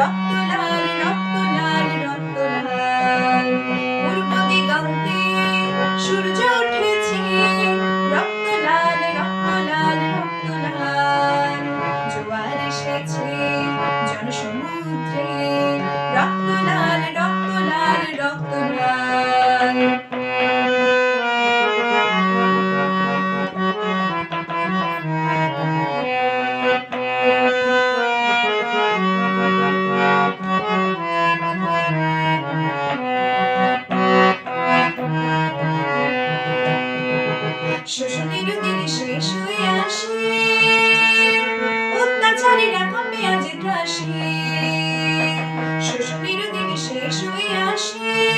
রক্ত সূর্য শোষণের দিন শেষ হয়ে আসে অত্যাচারীরা কমে আজ ত্রাসে শোষণের দিন শেষ হয়ে আসে।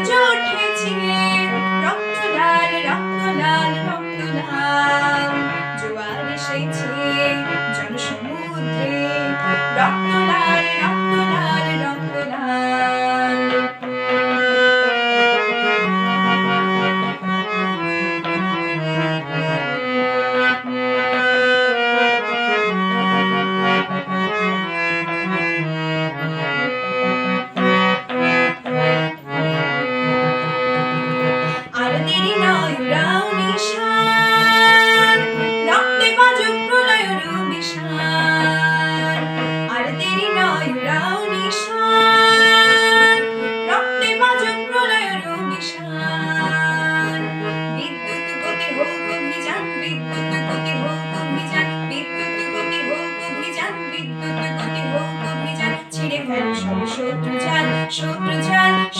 সূর্য উঠেছে। রক্ত লাল রক্ত লাল রক্ত লাল জোয়ার এসেছে জনসমুদ্রে। রক্ত Shoot, Prince Ryan. Shoot,